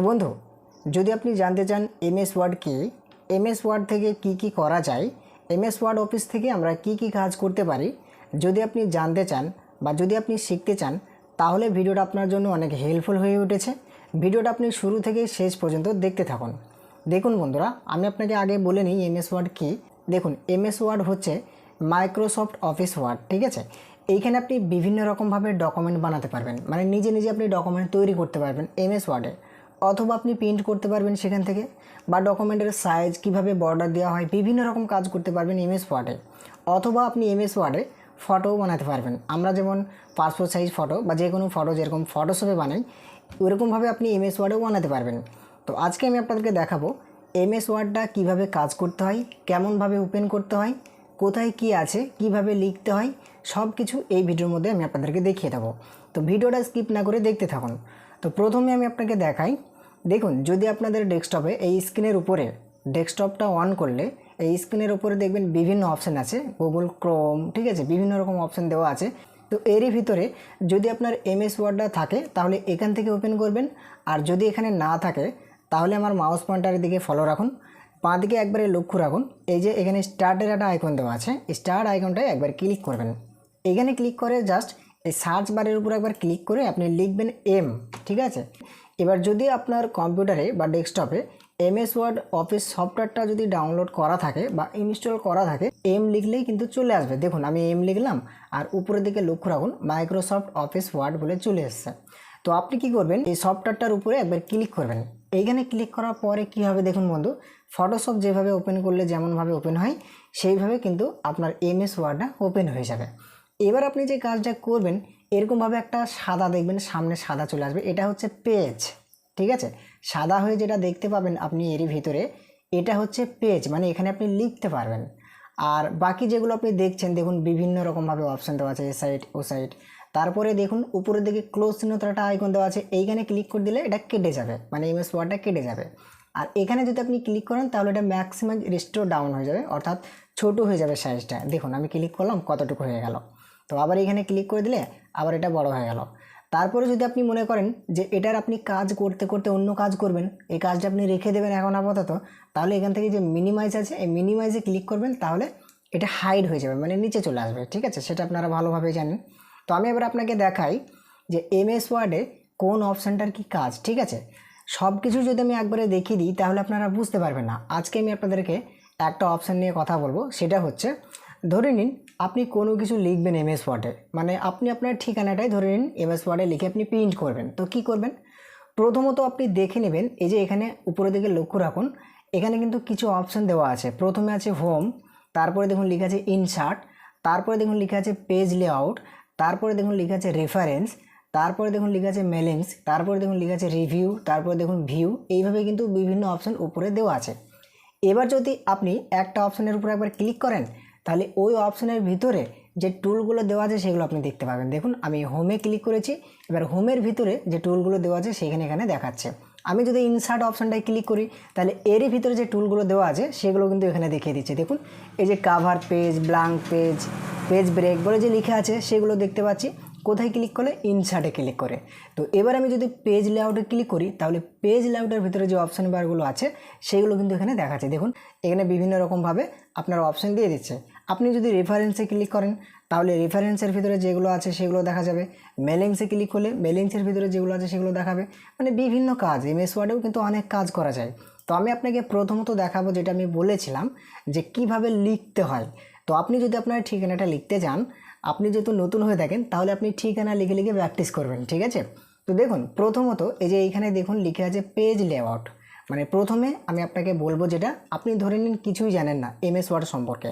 তো বন্ধু, যদি আপনি জানতে চান এমএস ওয়ার্ড কি, এমএস ওয়ার্ড থেকে কি কি করা যায়, এমএস ওয়ার্ড অফিস থেকে আমরা কি কি কাজ করতে পারি, যদি আপনি জানতে চান বা যদি আপনি শিখতে চান, তাহলে ভিডিওটা আপনার জন্য অনেক হেল্পফুল হয়ে উঠেছে। ভিডিওটা আপনি শুরু থেকে শেষ পর্যন্ত দেখতে থাকুন। দেখুন বন্ধুরা, আমি আপনাকে আগে বলে নিই এমএস ওয়ার্ড কী। দেখুন, এমএস ওয়ার্ড হচ্ছে মাইক্রোসফট অফিস ওয়ার্ড, ঠিক আছে? এইখানে আপনি বিভিন্ন রকমভাবে ডকুমেন্ট বানাতে পারবেন। মানে নিজে নিজে আপনি ডকুমেন্ট তৈরি করতে পারবেন এমএস ওয়ার্ডে। অথবা আপনি প্রিন্ট করতে পারবেন সেখান থেকে বা ডকুমেন্টের সাইজ কীভাবে বর্ডার দেওয়া হয়, বিভিন্ন রকম কাজ করতে পারবেন এমএস ওয়ার্ডে অথবা আপনি এমএস ওয়ার্ডে ফটোও বানাতে পারবেন। আমরা যেমন পাসপোর্ট সাইজ ফটো বা যে কোনো ফটো যেরকম ফটোশপে বানাই ওরকমভাবে আপনি এমএস ওয়ার্ডেও বানাতে পারবেন। তো আজকে আমি আপনাদেরকে দেখাবো এমএস ওয়ার্ডটা কীভাবে কাজ করতে হয় কেমনভাবে ওপেন করতে হয়, কোথায় কি আছে, কীভাবে লিখতে হয় সব কিছু এই ভিডিওর মধ্যে আমি আপনাদেরকে দেখিয়ে দেবো। তো ভিডিওটা স্কিপ না করে দেখতে থাকুন। তো প্রথমে আমি আপনাকে দেখাই দেখুন, যদি আপনাদের ডেস্কটপে এই স্ক্রিনের উপরে ডেস্কটপটা অন করলে, এই স্ক্রিনের উপরে দেখবেন বিভিন্ন অপশান আছে গুগল ক্রোম ঠিক আছে, বিভিন্ন রকম অপশান দেওয়া আছে। তো এরই ভিতরে যদি আপনার এমএস ওয়ার্ডটা থাকে, তাহলে এখান থেকে ওপেন করবেন। আর যদি এখানে না থাকে, তাহলে আমার মাউস পয়েন্টারের দিকে ফলো রাখুন। বাঁ দিকে একবারে লক্ষ্য রাখুন, এই যে এখানে স্টার্টের একটা আইকন দেওয়া আছে স্টার্ট আইকনটায় একবার ক্লিক করবেন। এখানে ক্লিক করে জাস্ট এই সার্চ বারের উপর একবার ক্লিক করে আপনি লিখবেন এম ঠিক আছে? এবার যদি আপনার কম্পিউটারে বা ডেস্কটপে এমএস ওয়ার্ড অফিস সফটওয়্যারটা যদি ডাউনলোড করা থাকে বা ইনস্টল করা থাকে এম লিখলেই কিন্তু চলে আসবে। দেখুন, আমি এম লিখলাম আর উপরের দিকে লক্ষ্য রাখুন মাইক্রোসফট অফিস ওয়ার্ড বলে চলে এসছে। তো আপনি কি করবেন? এই সফটওয়্যারটার উপরে একবার ক্লিক করবেন। এইখানে ক্লিক করার পরে কী হবে দেখুন বন্ধু ফটোশপ যেভাবে ওপেন করলে যেমনভাবে ওপেন হয়, সেইভাবে কিন্তু আপনার এমএস ওয়ার্ডটা ওপেন হয়ে যাবে। এবার আপনি যে কাজটা করবেন, এরকমভাবে একটা সাদা দেখবেন, সামনে সাদা চলে আসবে। এটা হচ্ছে পেজ, ঠিক আছে? সাদা হয়ে যেটা দেখতে পাবেন আপনি এরই ভিতরে, এটা হচ্ছে পেজ মানে এখানে আপনি লিখতে পারবেন। আর বাকি যেগুলো আপনি দেখছেন, দেখুন বিভিন্ন রকমভাবে অপশান দেওয়া আছে, এ সাইড ও সাইড তারপরে দেখুন, উপরের দিকে ক্লোজ চিহ্নতে একটা আইকন দেওয়া আছে, এইখানে ক্লিক করে দিলে এটা কেটে যাবে মানে এমএস ওয়ার্ডটা কেটে যাবে। আর এখানে যদি আপনি ক্লিক করেন, তাহলে এটা ম্যাক্সিমাম রেস্টোর ডাউন হয়ে যাবে, অর্থাৎ ছোট হয়ে যাবে সাইজটা দেখুন, আমি ক্লিক করলাম, কতটুকু হয়ে গেল। তো আবার এখানে ক্লিক করে দিলে আবার এটা বড় হয়ে গেল। তারপরে যদি আপনি মনে করেন যে এটার আপনি কাজ করতে করতে অন্য কাজ করবেন, এই কাজটা আপনি রেখে দেবেন এখন আপাতত, তাহলে এখান থেকে যে মিনিমাইজ আছে, এই মিনিমাইজে ক্লিক করবেন, তাহলে এটা হাইড হয়ে যাবে মানে নিচে চলে আসবে, ঠিক আছে? সেটা আপনারা ভালোভাবে জানেন। তো আমি এবার আপনাকে দেখাই যে এমএস ওয়ার্ডে কোন অপশানটার কি কাজ, ঠিক আছে? সব কিছু যদি আমি একবারে দেখিয়ে দিই, তাহলে আপনারা বুঝতে পারবেন না। আজকে আমি আপনাদেরকে একটা অপশান নিয়ে কথা বলব, সেটা হচ্ছে ধরে নিন, আপনি কোনো কিছু লিখবেন এমএস ওয়ার্ডে মানে আপনি আপনার ঠিকানাটাই ধরে নিন এমএস ওয়ার্ডে লিখে আপনি প্রিন্ট করবেন। তো কি করবেন? প্রথমত আপনি দেখে নেবেন, এই যে এখানে উপরের দিকে লক্ষ্য রাখুন, এখানে কিন্তু কিছু অপশান দেওয়া আছে। প্রথমে আছে হোম তারপরে দেখুন লেখা আছে ইনসার্ট তারপরে দেখুন লেখা আছে পেজ লেআউট তারপরে দেখুন লেখা আছে রেফারেন্স তারপরে দেখুন লেখা আছে মেলিংস তারপরে দেখুন লেখা আছে রিভিউ তারপরে দেখুন ভিউ এইভাবে কিন্তু বিভিন্ন অপশান উপরে দেওয়া আছে। এবার যদি আপনি একটা অপশানের উপরে একবার ক্লিক করেন তাহলে ওই অপশানের ভিতরে যে টুলগুলো দেওয়া আছে সেগুলো আপনি দেখতে পাবেন। দেখুন, আমি হোমে ক্লিক করেছি, এবার হোমের ভিতরে যে টুলগুলো দেওয়া আছে সেখানে এখানে দেখাচ্ছে। আমি যদি ইনসার্ট অপশানটায় ক্লিক করি, তাহলে এরই ভিতরে যে টুলগুলো দেওয়া আছে সেগুলো কিন্তু এখানে দেখিয়ে দিচ্ছে। দেখুন, এই যে cover page blank page page break বলে যে লেখা আছে সেগুলো দেখতে পাচ্ছি। কোথায় ক্লিক করলে? ইনসার্টে ক্লিক করে। তো এবার আমি যদি পেজ লেআউটে ক্লিক করি, তাহলে পেজ লেআউটের ভিতরে যে অপশান বারগুলো আছে, সেগুলো কিন্তু এখানে দেখাচ্ছে। দেখুন, এখানে বিভিন্ন রকমভাবে আপনার অপশান দিয়ে দিচ্ছে। আপনি যদি রেফারেন্সে ক্লিক করেন, তাহলে রেফারেন্সের ভিতরে যেগুলো আছে সেগুলো দেখা যাবে। মেলিংসে ক্লিক হলে মেলিংসের ভিতরে যেগুলো আছে সেগুলো দেখাবে। মানে বিভিন্ন কাজ এমএস ওয়ার্ডেও কিন্তু অনেক কাজ করা যায়। তো আমি আপনাকে প্রথমত দেখাবো যেটা আমি বলেছিলাম, যে কীভাবে লিখতে হয়। তো আপনি যদি আপনার ঠিকানাটা লিখতে যান, আপনি যেহেতু নতুন হয়ে থাকেন, তাহলে আপনি ঠিকানা লিখে লিখে প্র্যাকটিস করবেন, ঠিক আছে? তো দেখুন, প্রথমত এই যে এইখানে দেখুন লিখে আছে পেজ লেআউট মানে প্রথমে আমি আপনাকে বলব যেটা, আপনি ধরে নিন কিছুই জানেন না এমএস ওয়ার্ড সম্পর্কে।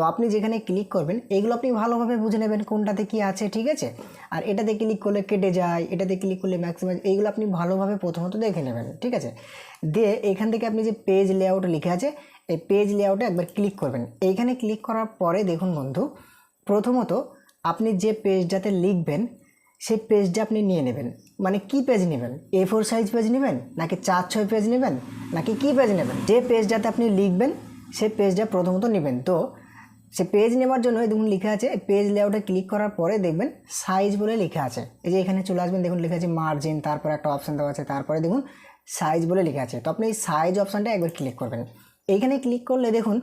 তো আপনি যেখানে ক্লিক করবেন, এগুলো আপনি ভালোভাবে বুঝে নেবেন কোনটাতে কি আছে, ঠিক আছে? আর এটাতে ক্লিক করলে কেটে যায়, এটাতে ক্লিক করলে ম্যাক্সিমাম এইগুলো আপনি ভালোভাবে প্রথমত দেখে নেবেন, ঠিক আছে? দিয়ে এখান থেকে আপনি যে পেজ লেআউট লিখে আছে, এই পেজ লেআউটে একবার ক্লিক করবেন। এইখানে ক্লিক করার পরে দেখুন বন্ধু, প্রথমত আপনি যে পেজটাতে লিখবেন, সেই পেজটা আপনি নিয়ে নেবেন। মানে কি পেজ নেবেন? এ ফোর সাইজ পেজ নেবেন, নাকি চার ছয় পেজ নেবেন, নাকি কি পেজ নেবেন? যে পেজটাতে আপনি লিখবেন, সেই পেজটা প্রথমত নেবেন। তো সে পেজ নেওয়ার জন্য দেখুন লেখা আছে পেজ লেআউটে ক্লিক করার পরে দেখবেন সাইজ বলে লেখা আছে। এই যে এখানে চলে আসবেন, দেখুন লেখা আছে মার্জিন তারপর একটা অপশান দেওয়া আছে, তারপরে দেখুন সাইজ বলে লেখা আছে। তো আপনি এই সাইজ অপশানটা একবার ক্লিক করবেন। এইখানে ক্লিক করলে দেখুন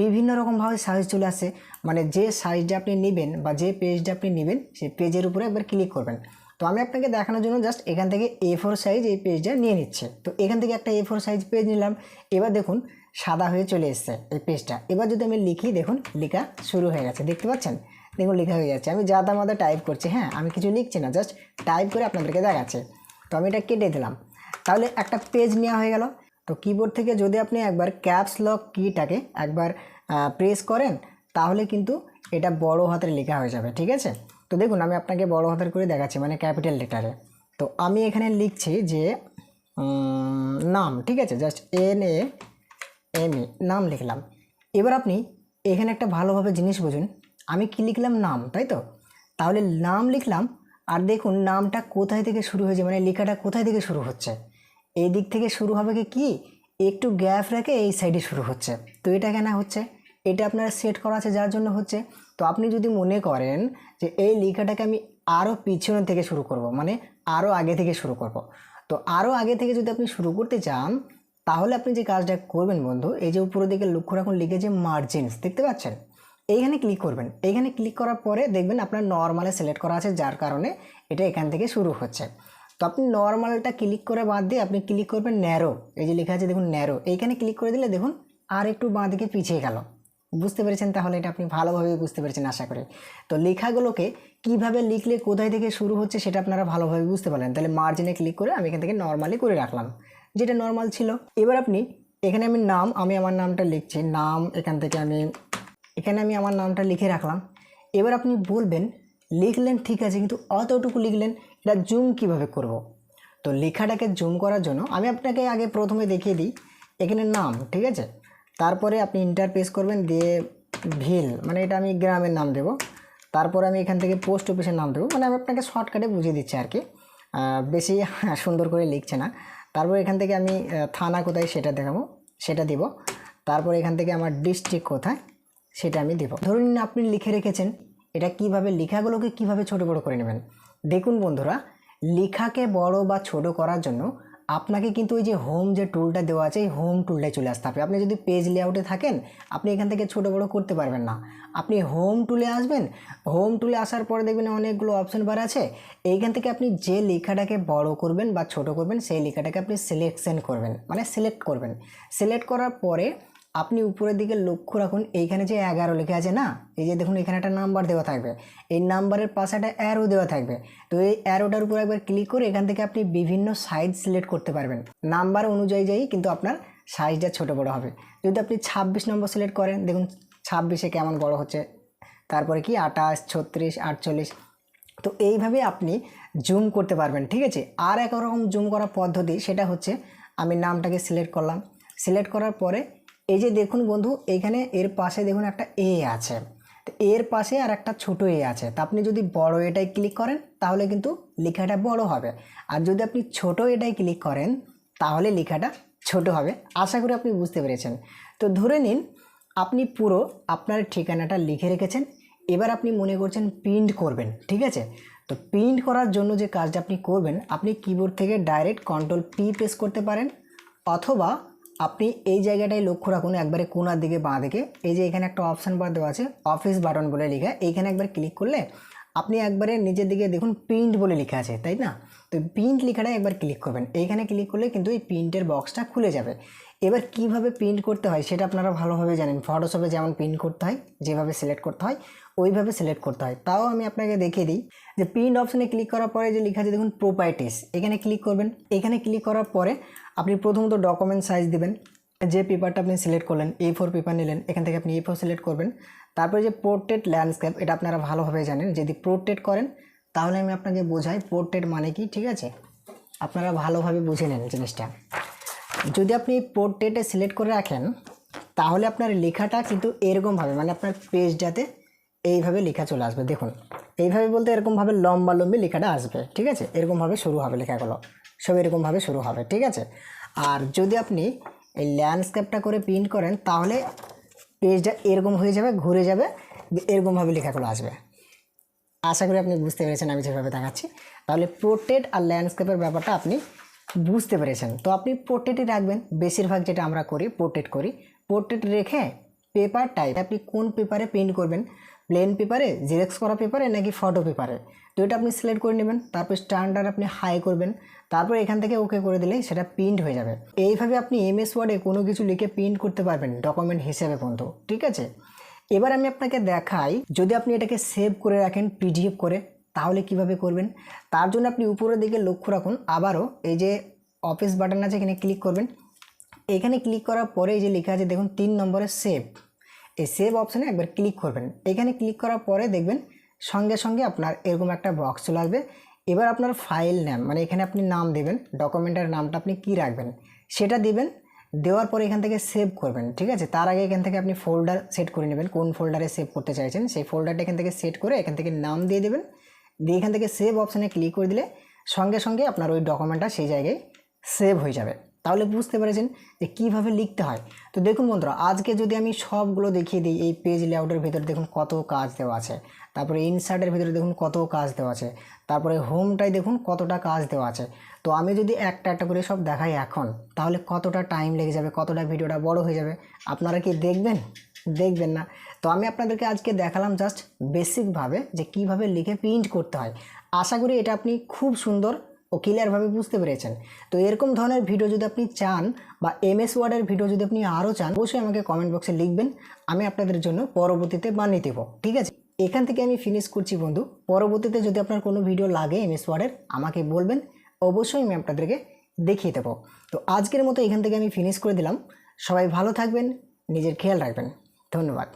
বিভিন্ন রকমভাবে সাইজ চলে আসে। মানে যে সাইজটা আপনি নেবেন বা যে পেজটা আপনি নেবেন সেই পেজের উপরে একবার ক্লিক করবেন। তো আমি আপনাকে দেখানোর জন্য জাস্ট এখান থেকে এ ফোর সাইজ এই পেজটা নিয়ে নিচ্ছে। তো এখান থেকে একটা এ ফোর সাইজ পেজ নিলাম। এবার দেখুন সাদা হয়ে চলে এসছে এই পেজটা। এবার যদি আমি লিখি, দেখুন, লেখা শুরু হয়ে গেছে। দেখতে পাচ্ছেন? দেখুন, লেখা হয়ে যাচ্ছে। আমি যা তার টাইপ করছি হ্যাঁ আমি কিছু লিখছি না জাস্ট টাইপ করে আপনাদেরকে দেখাচ্ছে। তো আমি এটা কেটে দিলাম। তাহলে একটা পেজ নেওয়া হয়ে গেল। তো কিবোর্ড থেকে যদি আপনি একবার ক্যাপস লক কিটাকে একবার প্রেস করেন, তাহলে কিন্তু এটা বড় হাতের লেখা হয়ে যাবে, ঠিক আছে? তো দেখুন, আমি আপনাকে বড় হাতের করে দেখাচ্ছি মানে ক্যাপিটাল লেটারে তো আমি এখানে লিখছি যে নাম, ঠিক আছে? জাস্ট এন এ এম নাম লিখলাম। এবার আপনি এখানে একটা ভালোভাবে জিনিস বুঝুন। আমি কি লিখলাম? নাম, তাই তো? তাহলে নাম লিখলাম, আর দেখুন নামটা কোথায় থেকে শুরু হয়েছে মানে লেখাটা কোথায় থেকে শুরু হচ্ছে। এই দিক থেকে শুরু হবে কি? কি? একটু গ্যাপ রেখে এই সাইডে শুরু হচ্ছে। তো এটা কেন হচ্ছে? এটা আপনার সেট করা আছে, যার জন্য হচ্ছে। তো আপনি যদি মনে করেন যে এই লেখাটাকে আমি আরও পিছনে থেকে শুরু করব মানে আরও আগে থেকে শুরু করব। তো আরও আগে থেকে যদি আপনি শুরু করতে চান তাহলে আপনি যে কাজটা করবেন বন্ধু, এই যে উপরের দিকে লক্ষ্য রাখুন, লিখে যে মার্জিনস দেখতে পাচ্ছেন? এইখানে ক্লিক করবেন। এইখানে ক্লিক করার পরে দেখবেন আপনার নর্মালে সিলেক্ট করা আছে, যার কারণে এটা এখান থেকে শুরু হচ্ছে। তো আপনি নর্মালটা ক্লিক করে বাদ দিয়ে আপনি ক্লিক করবেন ন্যারো এই যে লেখা আছে, দেখুন ন্যারো এইখানে ক্লিক করে দিলে দেখুন আর একটু বাঁ দিকে পিছিয়ে গেল। বুঝতে পেরেছেন তাহলে এটা আপনি ভালোভাবে বুঝতে পেরেছেন, আশা করি। তো লেখাগুলোকে কীভাবে লিখলে কোথায় থেকে শুরু হচ্ছে সেটা আপনারা ভালোভাবে বুঝতে পারলেন। তাহলে মার্জিনে ক্লিক করে আমি এখান থেকে নর্মালি করে রাখলাম। যেটা নর্মাল ছিল। এবার আপনি, এখানে আমি নাম, আমি আমার নামটা লিখছি। নাম, এখান থেকে আমি, এখানে আমি আমার নামটা লিখে রাখলাম। এবার আপনি বলবেন, লিখলেন ঠিক আছে, কিন্তু অতটুকু লিখলেন, এটা জুম কীভাবে করব। তো লেখাটাকে জুম করার জন্য আমি আপনাকে আগে প্রথমে দেখিয়ে দিই। এখানে নাম, ঠিক আছে? তারপরে আপনি ইন্টারপেস করবেন, দিয়ে ভিল মানে এটা আমি গ্রামের নাম দেব। তারপরে আমি এখান থেকে পোস্ট অফিসের নাম দেবো। মানে আমি আপনাকে শর্টকাটে বুঝিয়ে দিচ্ছি আর কি। বেশি সুন্দর করে লিখছে না। তারপর এখান থেকে আমি থানা কোথায় সেটা দেখাবো, সেটা দিব। তারপর এখান থেকে আমার ডিস্ট্রিক্ট কোথায় সেটা আমি দেব। ধরুন আপনি লিখে রেখেছেন, এটা কীভাবে, লেখাগুলোকে কীভাবে ছোট বড় করে নেবেন? দেখুন বন্ধুরা, লেখাকে বড় বা ছোট করার জন্য আপনাকে কিন্তু ওই যে হোম যে টুলটা দেওয়া আছে, এই হোম টুলটাই চলে আসতে হবে। আপনি যদি পেজ লেআউটে থাকেন, আপনি এখান থেকে ছোটো বড়ো করতে পারবেন না। আপনি হোম টুলে আসবেন হোম টুলে আসার পরে দেখবেন অনেকগুলো অপশন বার আছে। এইখান থেকে আপনি যে লেখাটাকে বড় করবেন বা ছোট করবেন, সেই লেখাটাকে আপনি সিলেকশন করবেন মানে সিলেক্ট করবেন। সিলেক্ট করার পরে আপনি উপরের দিকে লক্ষ্য রাখুন, এইখানে যে এগারো লেখা আছে না, এই যে দেখুন এখানে একটা নাম্বার দেওয়া থাকবে। এই নাম্বারের পাশে একটা অ্যারো দেওয়া থাকবে। তো এই অ্যারোটার উপর একবার ক্লিক করে এখান থেকে আপনি বিভিন্ন সাইজ সিলেক্ট করতে পারবেন। নাম্বার অনুযায়ী যাই, কিন্তু আপনার সাইজটা ছোট বড় হবে। যদি আপনি ছাব্বিশ নম্বর সিলেক্ট করেন, দেখুন ছাব্বিশে কেমন বড় হচ্ছে। তারপরে কি? আঠাশ, ছত্রিশ, আটচল্লিশ। তো এইভাবে আপনি জুম করতে পারবেন, ঠিক আছে? আর একরকম জুম করার পদ্ধতি, সেটা হচ্ছে আমি নামটাকে সিলেক্ট করলাম। সিলেক্ট করার পরে এই যে দেখুন বন্ধু এইখানে এর পাশে দেখুন একটা এ আছে। তো এর পাশে আর একটা ছোট এ আছে। তা আপনি যদি বড় এটাই ক্লিক করেন, তাহলে কিন্তু লেখাটা বড় হবে। আর যদি আপনি ছোট এটাই ক্লিক করেন, তাহলে লেখাটা ছোট হবে। আশা করি আপনি বুঝতে পেরেছেন। তো ধরে নিন, আপনি পুরো আপনার ঠিকানাটা লিখে রেখেছেন। এবার আপনি মনে করছেন প্রিন্ট করবেন, ঠিক আছে? তো প্রিন্ট করার জন্য যে কাজটা আপনি করবেন, আপনি কিবোর্ড থেকে ডাইরেক্ট কন্ট্রোল পি প্রেস করতে পারেন, অথবা আপনি এই জায়গাটায় লক্ষ্য রাখুন, একবারে কোনার দিকে, বাঁ দিকে। এই যে এখানে একটা অপশান বার দেওয়া আছে অফিস বাটন বলে লেখা, এইখানে একবার ক্লিক করলে আপনি একবারে নিচের দিকে দেখুন প্রিন্ট বলে লেখা আছে, তাই না? তো প্রিন্ট লেখাটা একবার ক্লিক করবেন। এইখানে ক্লিক করলে কিন্তু এই প্রিন্টের বক্সটা খুলে যাবে। এবার কীভাবে প্রিন্ট করতে হয় সেটা আপনারা ভালোভাবে জানেন। ফটোশপে যেমন প্রিন্ট করতে হয়, যেভাবে সিলেক্ট করতে হয়, ওইভাবে সিলেক্ট করতে হয়। তাও আমি আপনাকে দেখিয়ে দিই যে প্রিন্ট অপশানে ক্লিক করার পরে যে লেখা আছে, দেখুন প্রোপাইটিস এখানে ক্লিক করবেন। এখানে ক্লিক করার পরে আপনি প্রথমত ডকুমেন্ট সাইজ দেবেন, যে পেপারটা আপনি সিলেক্ট করলেন এ ফোর পেপার নিলেন, এখান থেকে আপনি এ ফোর সিলেক্ট করবেন। তারপরে যে পোর্ট্রেট ল্যান্ডস্কেপ এটা আপনারা ভালোভাবে জানেন, যদি পোর্ট্রেট করেন, তাহলে আমি আপনাকে বোঝাই পোর্ট্রেট মানে কি, ঠিক আছে? আপনারা ভালোভাবে বুঝে নেন জিনিসটা। যদি আপনি পোর্ট্রেটে সিলেক্ট করে রাখেন, তাহলে আপনার লেখাটা কিন্তু এরকমভাবে মানে আপনার পেজটাতে এইভাবে লেখা চলে আসবে। দেখুন, এইভাবে বলতে এরকমভাবে লম্বা লম্বি লেখাটা আসবে, ঠিক আছে? এরকমভাবে শুরু হবে লেখাগুলো। সব এরকমভাবে শুরু হবে, ঠিক আছে? আর যদি আপনি এই ল্যান্ডস্কেপটা করে প্রিন্ট করেন, তাহলে পেজটা এরকম হয়ে যাবে, ঘুরে যাবে এরকমভাবে লেখাগুলো আসবে। আশা করি আপনি বুঝতে পেরেছেন, আমি যেভাবে দেখাচ্ছি। তাহলে পোর্ট্রেট আর ল্যান্ডস্কেপের ব্যাপারটা আপনি বুঝতে পেরেছেন। তো আপনি পোর্ট্রেটই রাখবেন, বেশিরভাগ যেটা আমরা করি পোর্ট্রেট করি। পোর্ট্রেট রেখে পেপার টাইপ আপনি কোন পেপারে প্রিন্ট করবেন? প্লেন পেপারে জেরক্স করা পেপারে নাকি ফটো পেপারে তো এটা আপনি সিলেক্ট করে নেবেন, তারপর স্ট্যান্ডার্ড আপনি হাই করবেন, তারপর এখান থেকে ওকে করে দিলেই সেটা প্রিন্ট হয়ে যাবে। এইভাবে আপনি এমএস ওয়ার্ডে কোনো কিছু লিখে প্রিন্ট করতে পারবেন ডকুমেন্ট হিসেবে বন্ধু ঠিক আছে? এবার আমি আপনাকে দেখাই, যদি আপনি এটাকে সেভ করে রাখেন পিডিএফ করে, তাহলে কীভাবে করবেন? তার জন্য আপনি উপরের দিকে লক্ষ্য রাখুন, আবারও এই যে অফিস বাটন আছে, এখানে ক্লিক করবেন। এখানে ক্লিক করার পরে এই যে লেখা আছে, দেখুন তিন নম্বরে সেভ এই সেভ অপশানে একবার ক্লিক করবেন। এখানে ক্লিক করার পরে দেখবেন সঙ্গে সঙ্গে আপনার এরকম একটা বক্স চলে আসবে। এবার আপনার ফাইল নাম মানে এখানে আপনি নাম দেবেন ডকুমেন্টের নামটা আপনি কি রাখবেন, সেটা দিবেন, দেওয়ার পরে এখান থেকে সেভ করবেন, ঠিক আছে? তার আগে এখান থেকে আপনি ফোল্ডার সেট করে নেবেন, কোন ফোল্ডারে সেভ করতে চাইছেন, সেই ফোল্ডারটা এখান থেকে সেট করে এখান থেকে নাম দিয়ে দেবেন। দিয়ে এখান থেকে সেভ অপশানে ক্লিক করে দিলে সঙ্গে সঙ্গে আপনার ওই ডকুমেন্টটা সেই জায়গায় সেভ হয়ে যাবে। তাহলে বুঝতে পেরেছেন যে কীভাবে লিখতে হয়। তো দেখুন বন্ধুরা, আজকে যদি আমি সবগুলো দেখিয়ে দিই, এই পেজ লেআউটের ভিতরে দেখুন কত কাজ দেওয়া আছে। তারপরে ইনসার্টের ভিতরে দেখুন কত কাজ দেওয়া আছে। তারপরে হোমটাই দেখুন কতটা কাজ দেওয়া আছে। তো আমি যদি একটা একটা করে সব দেখাই এখন, তাহলে কতটা টাইম লেগে যাবে, কতটা ভিডিওটা বড় হয়ে যাবে, আপনারা কি দেখবেন? দেখবেন না। তো আমি আপনাদেরকে আজকে দেখালাম জাস্ট বেসিকভাবে যে কীভাবে লিখে প্রিন্ট করতে হয়। আশা করি এটা আপনি খুব সুন্দর ও ক্লিয়ারভাবে বুঝতে পেরেছেন। তো এরকম ধরনের ভিডিও যদি আপনি চান বা এমএস ওয়ার্ডের ভিডিও যদি আপনি আরও চান, অবশ্যই আমাকে কমেন্ট বক্সে লিখবেন। আমি আপনাদের জন্য পরবর্তীতে বানিয়ে দেবো, ঠিক আছে? এখান থেকে আমি ফিনিশ করছি বন্ধু। পরবর্তীতে যদি আপনার কোনো ভিডিও লাগে এমএস ওয়ার্ডের আমাকে বলবেন। অবশ্যই আমি আপনাদেরকে দেখিয়ে দেবো। তো আজকের মতো এখান থেকে আমি ফিনিশ করে দিলাম। সবাই ভালো থাকবেন, নিজের খেয়াল রাখবেন। ধন্যবাদ।